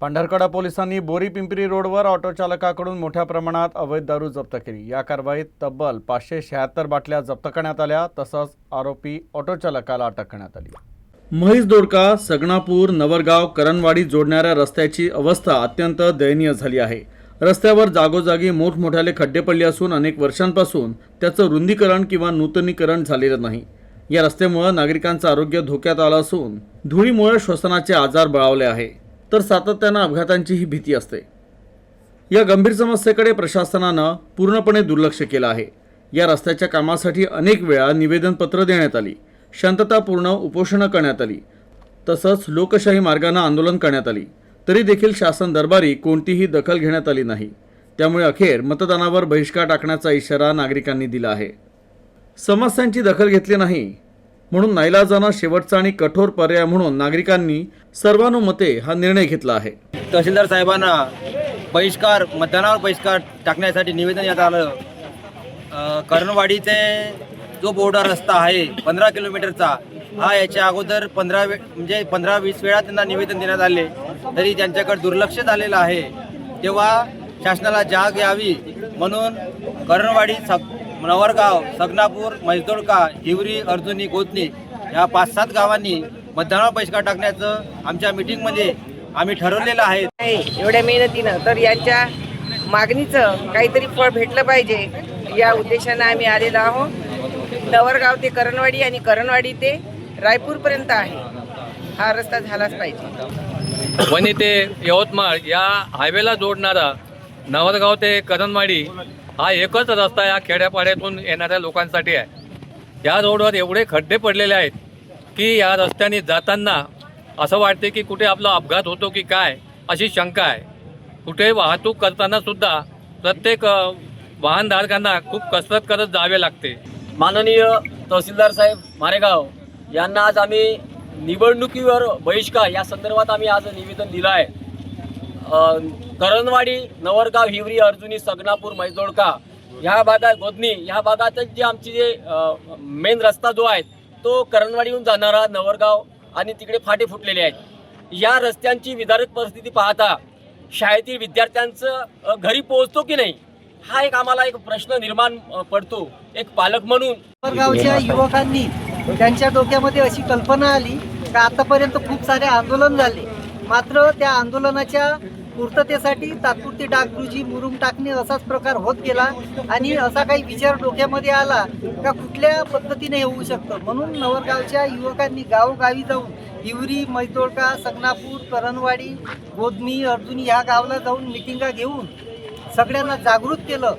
पंढरकडा पोलिसांनी बोरी पिंपरी रोडवर ऑटो चालकाकडून मोठ्या प्रमाणात अवैध दारू जप्त केली. या कारवाईत तब्बल पाचशे शहात्तर बाटल्या जप्त करण्यात आल्या तसंच आरोपी ऑटो चालकाला अटक करण्यात आली. म्हैस दोडका सगणापूर नवरगाव करणवाडी जोडणाऱ्या रस्त्याची अवस्था अत्यंत दयनीय झाली आहे. रस्त्यावर जागोजागी मोठमोठ्याले खड्डे पडले असून अनेक वर्षांपासून त्याचं रुंदीकरण किंवा नूतनीकरण झालेलं नाही. या रस्त्यामुळे नागरिकांचं आरोग्य धोक्यात आलं असून धुळीमुळे श्वसनाचे आजार बळावले आहे. तर सातत्यानं अपघातांचीही भीती असते. या गंभीर समस्येकडे प्रशासनानं पूर्णपणे दुर्लक्ष केलं आहे. या रस्त्याच्या कामासाठी अनेक वेळा निवेदनपत्र देण्यात आली. शांततापूर्ण उपोषणं करण्यात आली. तसंच लोकशाही मार्गानं आंदोलन करण्यात आली. तरी देखील शासन दरबारी कोणतीही दखल घेण्यात आली नाही. त्यामुळे अखेर मतदानावर बहिष्कार टाकण्याचा इशारा नागरिकांनी दिला आहे. समस्यांची दखल घेतली नाही. म्हणून नाईलाजानं शेवटचा आणि कठोर पर्याय म्हणून नागरिकांनी सर्वानुमते हा निर्णय घेतला आहे. तहसीलदार साहेबांना बहिष्कार मतदानावर बहिष्कार टाकण्यासाठी निवेदन यात आलं. कर्णवाडीचे ते जो बोर्डर रस्ता आहे पंधरा किलोमीटरचा हा याच्या अगोदर पंधरा वे म्हणजे पंधरा वीस वेळा त्यांना निवेदन देण्यात आले. तरी त्यांच्याकडे दुर्लक्ष झालेलं आहे. तेव्हा शासनाला जाग यावी म्हणून कर्णवाडी नवरगाव सगनापूर मैसदोडका हिवरी अर्जुनी गोतनी या पाच सात गावांनी मतदानावर बहिष्कार टाकण्याचं आमच्या मिटिंगमध्ये आम्ही ठरवलेलं आहे. नाही एवढ्या मेहनतीनं. तर यांच्या मागणीचं काहीतरी फळ भेटलं पाहिजे या उद्देशानं आम्ही आलेलो आहोत. नवरगाव ते करणवाडी आणि करणवाडी ते रायपूरपर्यंत आहे. हा रस्ता झालाच पाहिजे. वणी ते यवतमाळ या हायवेला जोडणारा नवरगाव ते करणवाडी हा एकच रस्ता या खेड्यापाड्यातून येणाऱ्या लोकांसाठी आहे. या रोडवर एवढे खड्डे पडलेले आहेत की या रस्त्याने जाताना असं वाटते की कुठे आपला अपघात होतो की काय अशी शंका आहे. कुठे वाहतूक करताना सुद्धा प्रत्येक वाहनधारकांना खूप कसरत करत जावे लागते. माननीय तहसीलदार साहेब मारेगाव यांना आज आम्ही निवडणुकीवर बहिष्कार या संदर्भात आम्ही आज निवेदन दिलं आहे. करणवाडी नवरगाव हिवरी अर्जुनी सगनापूर मैजोळका ह्या भागात गोदनी ह्या भागातच जे आमची जे मेन रस्ता जो आहे तो करणवाडीहून जाणारा नवरगाव आणि तिकडे फाटे फुटलेले आहेत. या रस्त्यांची विदारक परिस्थिती पाहता शाळेतील विद्यार्थ्यांचं घरी पोहोचतो की नाही हा एक आम्हाला एक प्रश्न निर्माण पडतो एक पालक म्हणून. गावच्या युवकांनी त्यांच्या डोक्यामध्ये अशी कल्पना आली का आतापर्यंत खूप सारे आंदोलन झाले. मात्र त्या आंदोलनाच्या पूर्ततेसाठी तात्पुरती डागडुजी मुरुम टाकणे असाच प्रकार होत गेला आणि असा काही विचार डोक्यामध्ये आला का कुठल्या पद्धतीने होऊ शकतं? म्हणून नवरगावच्या युवकांनी गावोगावी जाऊन हिवरी मैतोडका सगनापूर करणवाडी गोदमी अर्जुनी ह्या गावाला जाऊन मिटिंगा घेऊन सगळ्यांना जागृत केलं.